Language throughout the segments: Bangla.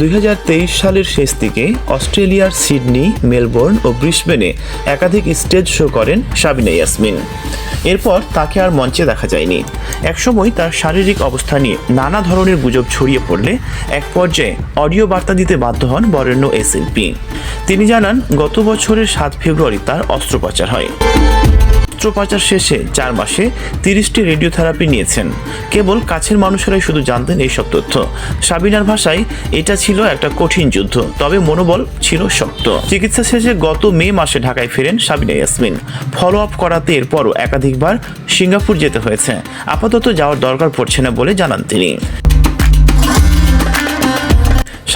দুই হাজার তেইশ সালের শেষ দিকে অস্ট্রেলিয়ার সিডনি, মেলবোর্ন ও ব্রিসবেনে একাধিক স্টেজ শো করেন সাবিনা ইয়াসমিন। এরপর তাকে আর মঞ্চে দেখা যায়নি। একসময় তার শারীরিক অবস্থা নিয়ে নানা ধরনের গুজব ছড়িয়ে পড়লে এক পর্যায়ে অডিও বার্তা দিতে বাধ্য হন বরেণ্য এ শিল্পী তিনি জানান, গত বছরের সাত ফেব্রুয়ারি তার অস্ত্রোপচার হয়। অস্ত্রোপচার শেষে চার মাসে তিরিশটি রেডিওথেরাপি নিয়েছেন। কেবল কাছের মানুষেরাই শুধু জানতেন এইসব তথ্য। সাবিনার ভাষায়, এটা ছিল একটা কঠিন যুদ্ধ, তবে মনোবল ছিল শক্ত। চিকিৎসা শেষে গত মে মাসে ঢাকায় ফেরেন সাবিনা ইয়াসমিন। ফলো আপ করাতে এরপরও একাধিকবার সিঙ্গাপুর যেতে হয়েছে। আপাতত যাওয়ার দরকার পড়ছে না বলে জানান তিনি।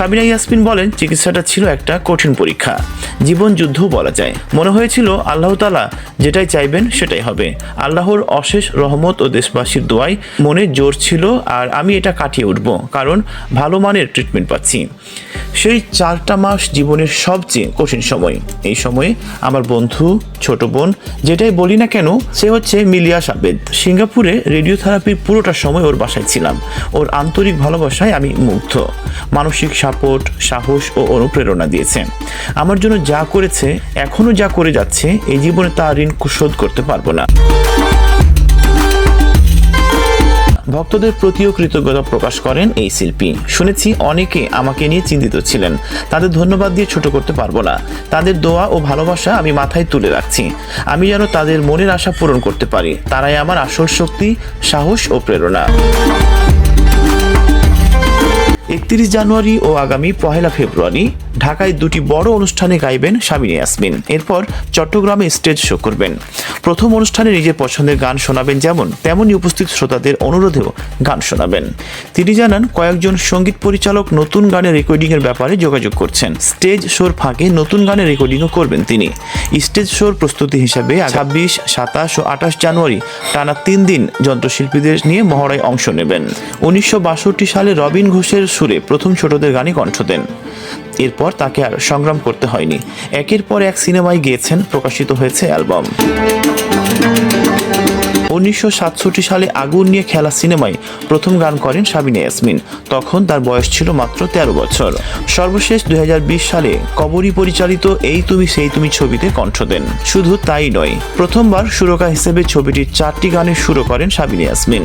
সাবিনা ইয়াসমিন বলেন, চিকিৎসাটা ছিল একটা কঠিন পরীক্ষা। জীবন যুদ্ধ বলা যায়। মনে হয়েছিল আল্লাহ তালা যেটাই চাইবেন সেটাই হবে। আল্লাহর অশেষ রহমত ও দেশবাসীর দোয়ায় মনে জোর ছিল আর আমি এটা কাটিয়ে উঠব, কারণ ভালো মানের ট্রিটমেন্ট পাচ্ছি। সেই চারটা মাস জীবনের সবচেয়ে কঠিন সময়। এই সময়ে আমার বন্ধু, ছোট বোন, যেটাই বলি না কেন, সে হচ্ছে মিলিয়া সাবেদ। সিঙ্গাপুরে রেডিওথেরাপির পুরোটা সময় ওর বাসায় ছিলাম। ওর আন্তরিক ভালোবাসায় আমি মুগ্ধ। মানসিক সাপোর্ট, সাহস ও অনুপ্রেরণা দিয়েছে। আমার জন্য যা করেছে, এখনও যা করে যাচ্ছে, এই জীবনে তা ঋণ শোধ করতে পারব না। ভক্তদের প্রতিও কৃতজ্ঞতা প্রকাশ করেন এই শিল্পী। শুনেছি অনেকে আমাকে নিয়ে চিন্তিত ছিলেন। তাদের ধন্যবাদ দিয়ে ছোট করতে পারব না। তাদের দোয়া ও ভালোবাসা আমি মাথায় তুলে রাখছি। আমি যেন তাদের মনের আশা পূরণ করতে পারি। তারাই আমার আসল শক্তি, সাহস ও প্রেরণা। একত্রিশ জানুয়ারি ও আগামী পহেলা ফেব্রুয়ারি ঢাকায় দুটি বড় অনুষ্ঠানে গাইবেন সাবিনা ইয়াসমিন। এরপর চট্টগ্রামে স্টেজ শো করবেন। প্রথম অনুষ্ঠানে নিজের পছন্দের গান শোনাবেন যেমন, তেমনই উপস্থিত শ্রোতাদের অনুরোধেও গান শোনাবেন। তিনি জানান, কয়েকজন সংগীত পরিচালক নতুন গানের রেকর্ডিংয়ের ব্যাপারে যোগাযোগ করছেন। স্টেজ শোর ফাঁকে নতুন গানের রেকর্ডিংও করবেন তিনি। স্টেজ শোর প্রস্তুতি হিসাবে ছাব্বিশ সাতাশ ও আঠাশ জানুয়ারি টানা তিন দিন যন্ত্রশিল্পীদের নিয়ে মহড়ায় অংশ নেবেন। উনিশশো বাষট্টি সালে রবিন ঘোষের সুরে প্রথম ছোটদের গানে কণ্ঠ দেন। এরপর তাকে আর সংগ্রাম করতে হয়নি। একের পর এক সিনেমায় গিয়েছেন, প্রকাশিত হয়েছে অ্যালবাম। উনিশশো সাতষট্টি সালে আগুন নিয়ে খেলা সিনেমায় প্রথম গান করেন সাবিনা ইয়াসমিন। তখন তার বয়স ছিল মাত্র তেরো বছর। সর্বশেষ দু হাজার বিশ সালে কবরী পরিচালিত এই তুমি সেই তুমি ছবিতে কণ্ঠ দেন। শুধু তাই নয়, প্রথমবার সুরকার হিসেবে ছবিটির চারটি গানের সুরও করেন সাবিনা ইয়াসমিন।